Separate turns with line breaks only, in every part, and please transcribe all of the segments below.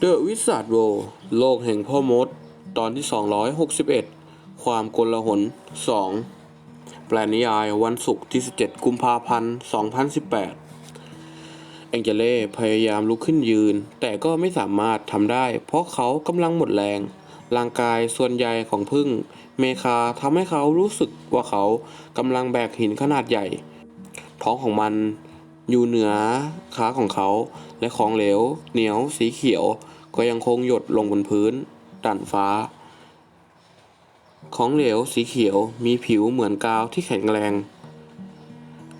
เดอะวิสั r โ w โลกแห่งพ่อมด ตอนที่ 261 ความกลหน 2 แปลนิยายวันศุกร์ที่ 17 กุมภาพันธ์ 2018 แองเจเล่พยายามลุกขึ้นยืน แต่ก็ไม่สามารถทำได้ เพราะเขากำลังหมดแรง ร่างกายส่วนใหญ่ของพึ่ง เมคาทำให้เขารู้สึกว่าเขากำลังแบกหินขนาดใหญ่ ท้องของมันอยู่เหนือขาของเขา และของเหลว เหนียว สีเขียว ก็ยังคงหยดลงบนพื้นด่านฟ้า ของเหลวสีเขียวมีผิวเหมือนกาวที่แข็งแรง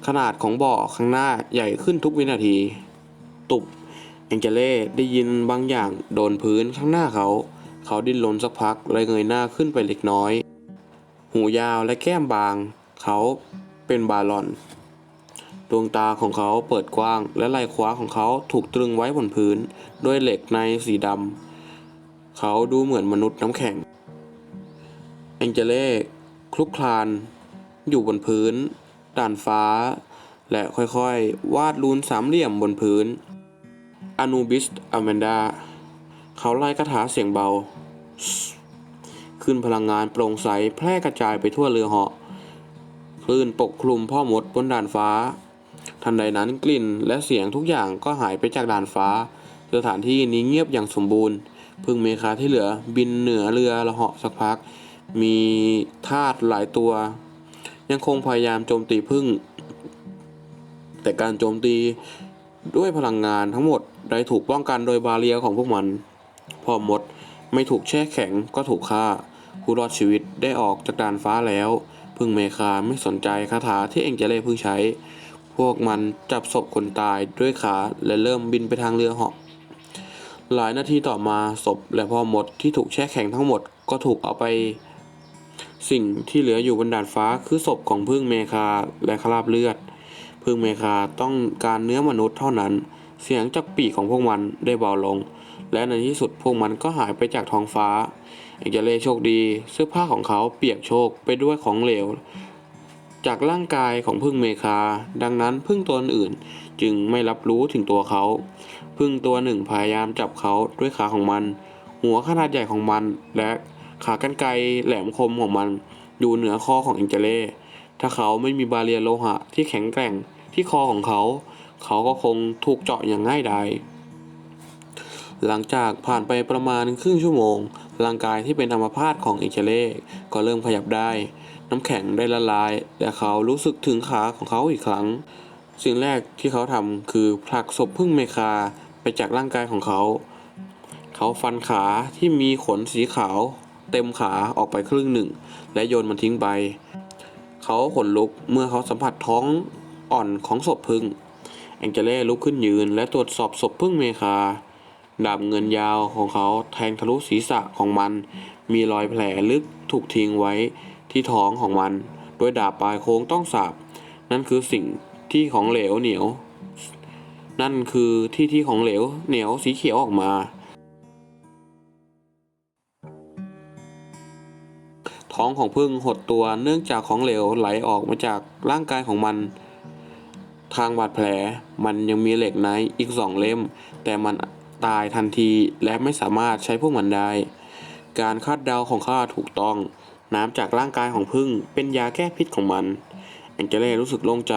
ขนาดของบ่อข้างหน้าใหญ่ขึ้นทุกวินาที ตุบแองเจเล่ได้ยินบางอย่างโดนพื้นข้างหน้าเขา เขาดิ้นรนสักพักเลยเงยหน้าขึ้นไปเล็กน้อย หูยาวและแก้มบาง เขาเป็นบาลอน ดวงตาของเขาเปิดกว้าง และไหล่ขวาของเขาถูกตรึงไว้บนพื้น ด้วยเหล็กในสีดำ เขาดูเหมือนมนุษย์น้ำแข็ง แองเจเล่คลุกคลาน อยู่บนพื้น ด่านฟ้า และค่อยๆ วาดรูนสามเหลี่ยมบนพื้นอนูบิสอแมนดา เขาไล่คาถาเสียงเบา ขึ้นพลังงานโปร่งใสแพร่กระจายไปทั่วเรือเหาะคลื่นปกคลุมพ่อมดบนด่านฟ้า ทันใดนั้นกลิ่นและเสียงทุกอย่างก็หายไปจากด่านฟ้า สถานที่นี้เงียบอย่างสมบูรณ์ พึ่งเมคาที่เหลือบินเหนือเรือละเหาะสักพัก มีทาสหลายตัว ยังคงพยายามโจมตีพึ่ง แต่การโจมตีด้วยพลังงานทั้งหมดได้ถูกป้องกันโดยบาเรียของพวกมัน พอมดไม่ถูกแช่แข็งก็ถูกฆ่า ผู้รอดชีวิตได้ออกจากด่านฟ้าแล้ว พึ่งเมคาไม่สนใจคาถาที่เอ็งเจเล่พิ่งใช้ พวกมันจับศพคนตายด้วยขาและเริ่มบินไปทางเรือเหาะหลายนาทีต่อมาศพและพ่อมดที่ถูกแช่แข็งทั้งหมดก็ถูกเอาไป สิ่งที่เหลืออยู่บนดาดฟ้าคือศพของพึ่งเมคาและคราบเลือด พึ่งเมคาต้องการเนื้อมนุษย์เท่านั้น เสียงจากปีกของพวกมันได้เบาลง และในที่สุดพวกมันก็หายไปจากท้องฟ้าเอกเจเลโชคดี เสื้อผ้าของเขาเปียกโชกไปด้วยของเหลว จากร่างกายของพึ่งเมคา ดังนั้นพึ่งตัวอื่นจึงไม่รับรู้ถึงตัวเขา พึ่งตัวหนึ่งพยายามจับเขาด้วยขาของมัน หัวขนาดใหญ่ของมัน และขากรรไกรแหลมคมของมัน อยู่เหนือคอของอ็งเจเล่ถ้าเขาไม่มีบาเรียโลหะที่แข็งแกร่งที่คอของเขา เขาก็คงถูกเจาะอย่างง่ายดายหลังจากผ่านไปประมาณครึ่งชั่วโมง ร่างกายที่เป็นอัมพาตของอ็งเจเล่ก็เริ่มขยับได้ น้ำแข็งได้ละลาย และเขารู้สึกถึงขาของเขาอีกครั้ง สิ่งแรกที่เขาทำคือผลักศพพึ่งเมคาไปจากร่างกายของเขา เขาฟันขาที่มีขนสีขาว เต็มขาออกไปครึ่งหนึ่ง และโยนมันทิ้งไป เขาขนลุกเมื่อเขาสัมผัสท้องอ่อนของศพพึ่งแองเจเล่ลุกขึ้นยืน และตรวจสอบศพพึ่งเมคาดาบเงินยาวของเขาแทงทะลุศีรษะของมัน มีรอยแผลลึกถูกทิ้งไว้ ที่ท้องของมันด้วยดาบปลายโค้งต้องสาบ นั่นคือสิ่งที่ของเหลวเหนียว นั่นคือที่ที่ของเหลวเหนียวสีเขียวออกมา ท้องของพึ่งหดตัวเนื่องจากของเหลวไหลออกมาจากร่างกายของมัน ทางบาดแผลมันยังมีเหล็กไนอีกสองเล่ม แต่มันตายทันทีและไม่สามารถใช้พวกมันได้ การคาดเดาของข้าถูกต้อง น้ำจากร่างกายของพึ่งเป็นยาแก้พิษของมัน แองเจเล่รู้สึกโล่งใจ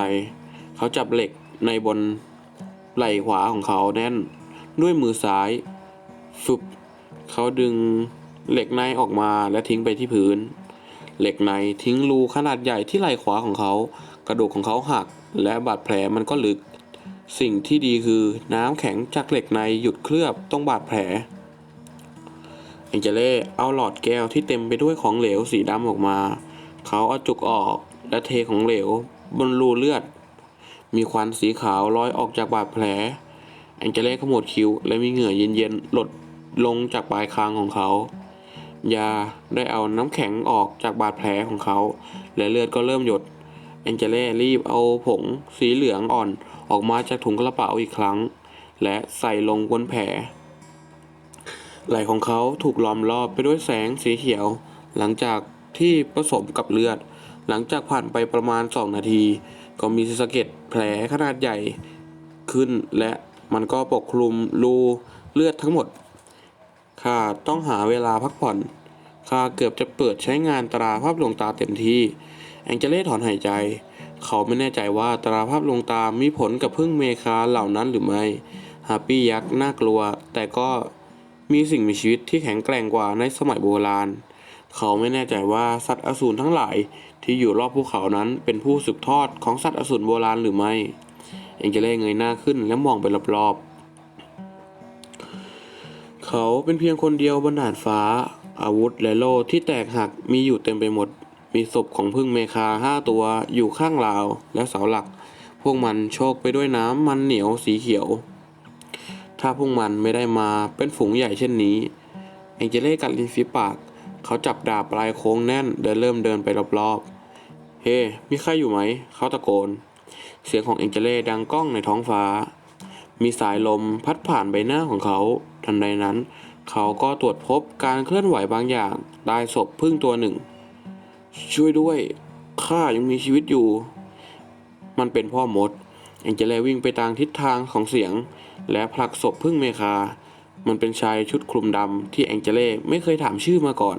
เขาจับเหล็กในบนไหล่ขวาของเขาแน่น ด้วยมือซ้ายฟึบเขาดึงเหล็กในออกมาและทิ้งไปที่พื้น เหล็กในทิ้งรูขนาดใหญ่ที่ไหล่ขวาของเขา กระดูกของเขาหัก และบาดแผลมันก็ลึก สิ่งที่ดีคือน้ำแข็งจากเหล็กในหยุดเคลือบตรงบาดแผล แองเจเล่เอาหลอดแก้วที่เต็มไปด้วยของเหลวสีดำออกมา เขาเอาจุกออกและเทของเหลวบนรูเลือด มีควันสีขาวลอยออกจากบาดแผล แองเจเล่ขมวดคิ้วและมีเหงื่อเย็นๆหลดลงจากปลายคางของเขา ยาได้เอาน้ำแข็งออกจากบาดแผลของเขา และเลือดก็เริ่มหยด แองเจเล่รีบเอาผงสีเหลืองอ่อนออกมาจากถุงกระเป๋าอีกครั้ง และใส่ลงบนแผล ไหล่ของเขาถูกล้อมรอบไปด้วยแสงสีเขียว หลังจากที่ผสมกับเลือด หลังจากผ่านไปประมาณ 2 นาที ก็มีสะเก็ดแผลขนาดใหญ่ขึ้น และมันก็ปกคลุมรูเลือดทั้งหมดข้าต้องหาเวลาพักผ่อนข้าเกือบจะเปิดใช้งานตราภาพลวงตาเต็มที่ แองเจเล่ถอนหายใจ เขาไม่แน่ใจว่าตราภาพลวงตามีผลกับพึ่งเมคาเหล่านั้นหรือไม่ฮาปี้ยักษ์น่ากลัว แต่ก็ มีสิ่งมีชีวิตที่แข็งแกร่งกว่าในสมัยโบราณ เขาไม่แน่ใจว่าสัตว์อสูรทั้งหลายที่อยู่รอบภูเขานั้นเป็นผู้สืบทอดของสัตว์อสูรโบราณหรือไม่ เองเจเล่เงยหน้าขึ้นและมองไปรอบๆ เขาเป็นเพียงคนเดียวบนดาดฟ้า อาวุธและโล่ที่แตกหักมีอยู่เต็มไปหมด มีศพของพึ่งเมคาห้าตัวอยู่ข้างราวและเสาหลัก พวกมันโชกไปด้วยน้ำมันเหนียวสีเขียว ถ้าพวกมันไม่ได้มาเป็นฝูงใหญ่เช่นนี้เองเจเล่กัดริมฝีปาก เขาจับดาบปลายโค้งแน่นเดินเริ่มเดินไปรอบๆ เฮ้มีใครอยู่ไหม เขาตะโกน เสียงของเองเจเล่ดังก้องในท้องฟ้า มีสายลมพัดผ่านใบหน้าของเขา ทันใดนั้น เขาก็ตรวจพบการเคลื่อนไหวบางอย่างใต้ศพพึ่งตัวหนึ่ง ช่วยด้วยข้ายังมีชีวิตอยู่ มันเป็นพ่อมด เองเจเลวิ่งไปตามทิศทางของเสียง และผลักศพพึ่งเมคา มันเป็นชายชุดคลุมดำที่แองเจเล่ไม่เคยถามชื่อมาก่อน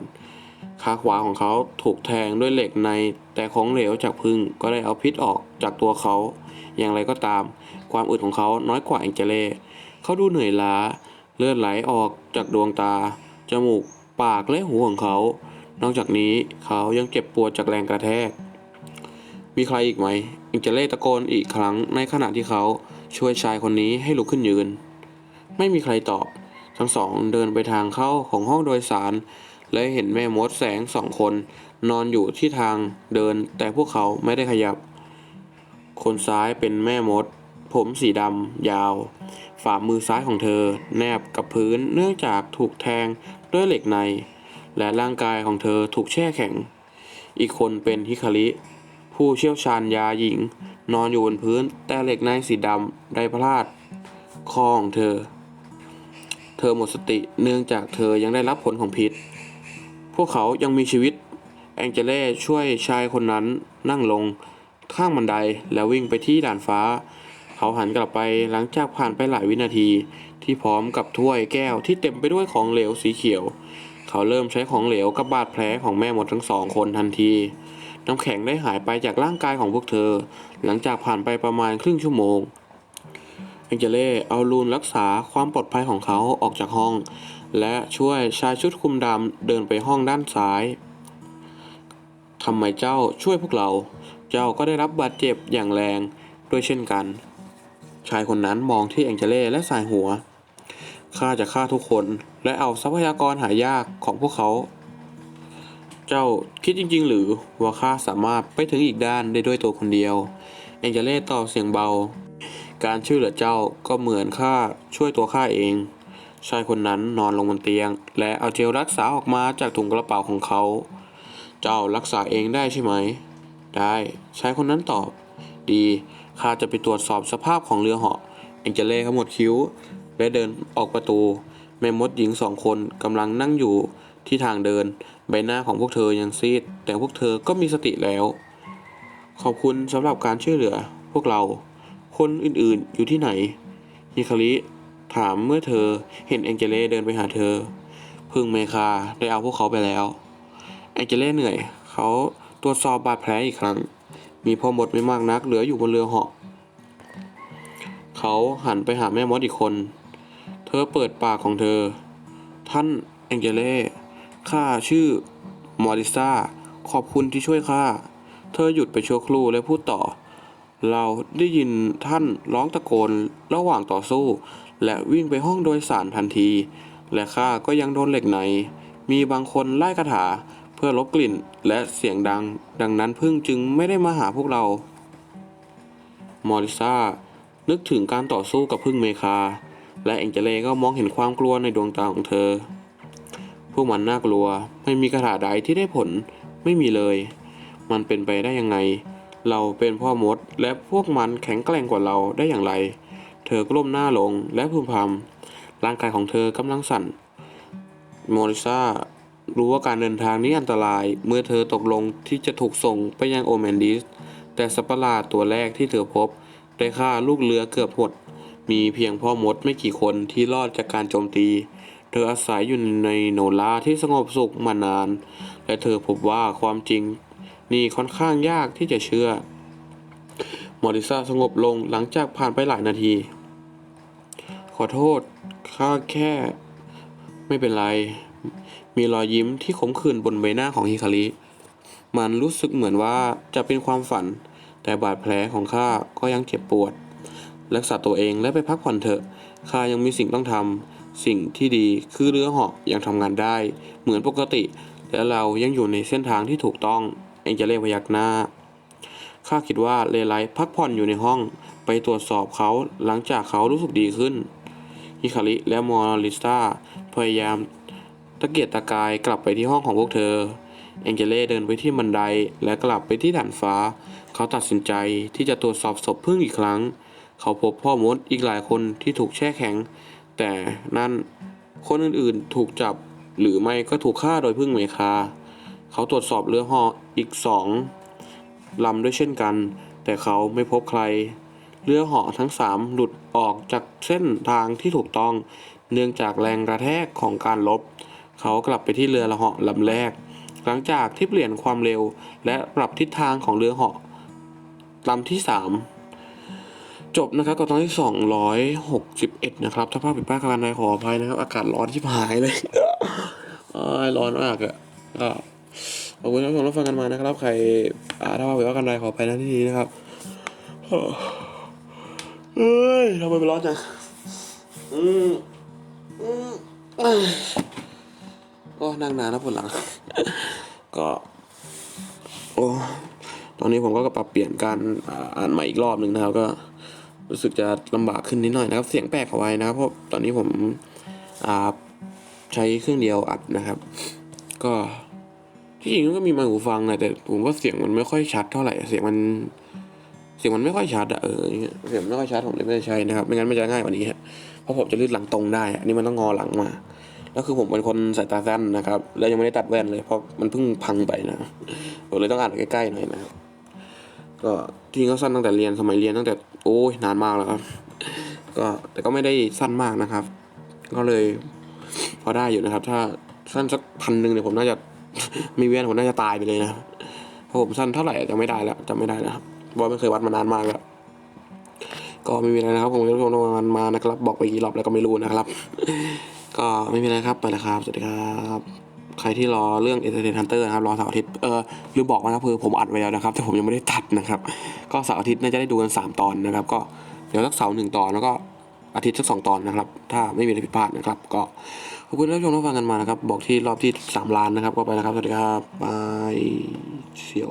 ขาขวาของเขาถูกแทงด้วยเหล็กใน แต่ของเหลวจากพึ่งก็ได้เอาพิษออกจากตัวเขา อย่างไรก็ตาม ความอึดของเขาน้อยกว่าแองเจเล่เขาดูเหนื่อยล้า เลือดไหลออกจากดวงตา จมูก ปากและหูของเขา นอกจากนี้เขายังเจ็บปวดจากแรงกระแทก มีใครอีกไหมแองเจเล่ตะโกนอีกครั้งในขณะที่เขาช่วยชายคนนี้ให้ลุกขึ้นยืน ไม่มีใครตอบ ทั้งสองเดินไปทางเข้าของห้องโดยสาร และเห็นแม่มดแสงสองคน นอนอยู่ที่ทางเดิน แต่พวกเขาไม่ได้ขยับ คนซ้ายเป็นแม่มด ผมสีดำยาว ฝ่ามือซ้ายของเธอ แนบกับพื้นเนื่องจากถูกแทงด้วยเหล็กใน และร่างกายของเธอถูกแช่แข็ง อีกคนเป็นฮิคาริ ผู้เชี่ยวชาญยาหญิง นอนอยู่บนพื้น แต่เหล็กในสีดำได้พลาดคอของเธอ เธอหมดสติเนื่องจากเธอยังได้รับผลของพิษ พวกเขายังมีชีวิต แองเจเล่ช่วยชายคนนั้นนั่งลงข้างบันไดแล้ววิ่งไปที่ด่านฟ้า เขาหันกลับไปหลังจากผ่านไปหลายวินาที ที่พร้อมกับถ้วยแก้วที่เต็มไปด้วยของเหลวสีเขียว เขาเริ่มใช้ของเหลวกับบาดแผลของแม่หมดทั้งสองคนทันที น้ำแข็งได้หายไปจากร่างกายของพวกเธอ หลังจากผ่านไปประมาณครึ่งชั่วโมงแองเจเล่เอาลูนรักษาความปลอดภัยของเขาออกจากห้อง และช่วยชายชุดคุมดำเดินไปห้องด้านซ้ายทำไมเจ้าช่วยพวกเรา เจ้าก็ได้รับบาดเจ็บอย่างแรงด้วยเช่นกัน ชายคนนั้นมองที่แองเจเล่และสายหัวข้าจะฆ่าทุกคนและเอาทรัพยากรหายากของพวกเขา เจ้าคิดจริง ๆ หรือว่าข้าสามารถไปถึงอีกด้านได้ด้วยตัวคนเดียวแองเจเล่ตอบเสียงเบา การช่วยเหลือเจ้าก็เหมือนข้าช่วยตัวข้าเอง ชายคนนั้นนอนลงบนเตียง และเอาเจลรักษาออกมาจากถุงกระเป๋าของเขา เจ้ารักษาเองได้ใช่ไหม ได้ชายคนนั้นตอบ ดีข้าจะไปตรวจสอบสภาพของเรือเหาะแองเจเล่ขมวดคิ้ว และเดินออกประตู แม่มดหญิงสองคนกำลังนั่งอยู่ ที่ทางเดิน ใบหน้าของพวกเธอยังซีด แต่พวกเธอก็มีสติแล้ว ขอบคุณสำหรับการช่วยเหลือ พวกเรา คนอื่นๆอยู่ที่ไหนฮิคาริถามเมื่อเธอเห็นแองเจเล่เดินไปหาเธอ พึ่งเมคาได้เอาพวกเขาไปแล้ว แองเจเล่เหนื่อย เขาตรวจสอบบาดแผลอีกครั้ง มีพ่อมดไม่มากนักเหลืออยู่บนเรือเหาะ เขาหันไปหาแม่มดอีกคน เธอเปิดปากของเธอ ท่านแองเจเล่ ข้าชื่อมอริซาขอบคุณที่ช่วยข้า เธอหยุดไปชั่วครู่และพูดต่อ เราได้ยินท่านร้องตะโกนระหว่างต่อสู้ และวิ่งไปห้องโดยสารทันที และข้าก็ยังโดนเหล็กใน มีบางคนไล่คาถาเพื่อลบกลิ่นและเสียงดัง ดังนั้นพึ่งจึงไม่ได้มาหาพวกเรา มอริซานึกถึงการต่อสู้กับพึ่งเมคา และแองเจเล่ก็มองเห็นความกลัวในดวงตาของเธอ พวกมันน่ากลัว ไม่มีคาถาใดที่ได้ผล ไม่มีเลย มันเป็นไปได้ยังไง เราเป็นพ่อมด และพวกมันแข็งแกร่งกว่าเราได้อย่างไร เธอกล้มหน้าลงและพึมพำร่างกายของเธอกำลังสั่น โมริซารู้ว่าการเดินทางนี้อันตราย เมื่อเธอตกลงที่จะถูกส่งไปยังโอแมนดิส แต่สัตว์ประหลาดตัวแรกที่เธอพบ ได้ฆ่าลูกเรือเกือบหมด มีเพียงพ่อมดไม่กี่คนที่รอดจากการโจมตี เธออาศัยอยู่ในโนลาที่สงบสุขมานาน และเธอพบว่าความจริงนี่ค่อนข้างยากที่จะเชื่อ มอริซาสงบลงหลังจากผ่านไปหลายนาที ขอโทษ ข้าแค่ ไม่เป็นไร มีรอยยิ้มที่ขมขื่นบนใบหน้าของฮิคาริ มันรู้สึกเหมือนว่าจะเป็นความฝัน แต่บาดแผลของข้าก็ยังเจ็บปวด รักษาตัวเองและไปพักผ่อนเถอะ ข้ายังมีสิ่งต้องทำ สิ่งที่ดีคือเรือเหาะยังทำงานได้ เหมือนปกติ และเรายังอยู่ในเส้นทางที่ถูกต้อง เองจะเล่พยักหน้า ข้าคิดว่าเลไลพักผ่อนอยู่ในห้อง ไปตรวจสอบเขาหลังจากเขารู้สึกดีขึ้นฮิคาริและมอริสตาพยายามตะเกียกตะกายกลับไปที่ห้องของพวกเธอแองเจเล่เดินไปที่บันไดและกลับไปที่ด่านฟ้า เขาตัดสินใจที่จะตรวจสอบศพพึ่งอีกครั้ง เขาพบพ่อมดอีกหลายคนที่ถูกแช่แข็ง แต่นั่นคนอื่นๆถูกจับหรือไม่ก็ถูกฆ่าโดยพึ่งเมคา เขาตรวจสอบเรือเหออีกสองลำด้วยเช่นกัน แต่เขาไม่พบใคร เรือเหาะทั้งสามหลุดออกจากเส้นทางที่ถูกต้อง เนื่องจากแรงกระแทกของการลบ เขากลับไปที่เรือละเหาะลำแรก หลังจากที่เปลี่ยนความเร็วและปรับทิศทางของเรือเหาะลำที่สาม จบนะครับกับตอนที่สองร้อยหกสิบเอ็ดนะครับ ถ้าภาพผิดพลาดการใดขออภัยนะครับ อากาศร้อนที่หายเลยอ้ายร้อนมากอะก็ขอบคุณท่านผู้ชมรับฟังกันมานะครับ ใครถ้าภาพผิดพลาดกันใดขออภัยนะที่นี้นะครับเฮ้ยทำไมมันร้อนจังอืมอืมอะก็นั่งนานนะปวดหลัง ก็ โอ้ตอนนี้ผมก็ปรับเปลี่ยนการอ่านใหม่อีกรอบหนึ่งนะครับก็ รู้สึกจะลำบากขึ้นนิดหน่อยนะครับ เสียงแปลกเอาไว้นะครับ เพราะตอนนี้ผมใช้เครื่องเดียวอัดนะครับ ก็ที่จริงมันก็มีไมค์หูฟังนะแต่ผมว่าเสียงมันไม่ค่อยชัดเท่าไหร่ เสียงมัน เสียงมันไม่ค่อยชัดอะเออเสียเสียงไม่ค่อยชัดผมเลยไม่ได้ใช้นะครับไม่งั้นมันจะง่ายกว่านี้ฮะเพราะผมจะลื่นหลังตรงได้อะอันนี้มันต้องงอหลังมาแล้วคือผมเป็นคนสายตาสั้นนะครับ แล้วยังไม่ได้ตัดแว่นเลยเพราะมันเพิ่งพังไปนะผมเลยต้องอ่านใกล้ๆหน่อยนะครับ ก็จริงก็สั้นตั้งแต่เรียนสมัยเรียนตั้งแต่โอ้ยนานมากแล้วครับ ก็แต่ก็ไม่ได้สั้นมากนะครับ ก็เลยพอได้อยู่นะครับ ถ้าสั้นสักพันหนึ่งเนี่ยผมน่าจะมีเวียนผมน่าจะตายไปเลยนะเพราะผมสั้นเท่าไหร่จะไม่ได้แล้วจำไม่ได้แล้วครับเพราะไม่เคยวัดมานานมากแล้วก็ไม่มีอะไรนะครับผมจะลงมันมานะครับ บอกไปกี่รอบแล้วก็ไม่รู้นะครับ ก็ไม่มีอะไรครับไปแล้วครับ สวัสดีครับ ใครที่รอเรื่อง e n t e r t a i n Hunter นะครับรอเสาร์อาทิตย์เออลืมบอกนะครับคือผมอัดไว้แล้วนะครับ แต่ผมยังไม่ได้ตัดนะครับ ก็เสาร์อาทิตย์น่าจะได้ดูกัน 3 ตอนนะครับ ก็เดี๋ยวสักเสาร์หนึ่งตอนแล้วก็อาทิตย์สักสองตอนนะครับ ถ้าไม่มีอะไรผิดพลาดนะครับ ก็ขอบคุณที่รับชมรับฟังกันมานะครับ บอกที่รอบที่3ล้านนะครับ ก็ไปแล้วครับ สวัสดีครับบายเสียว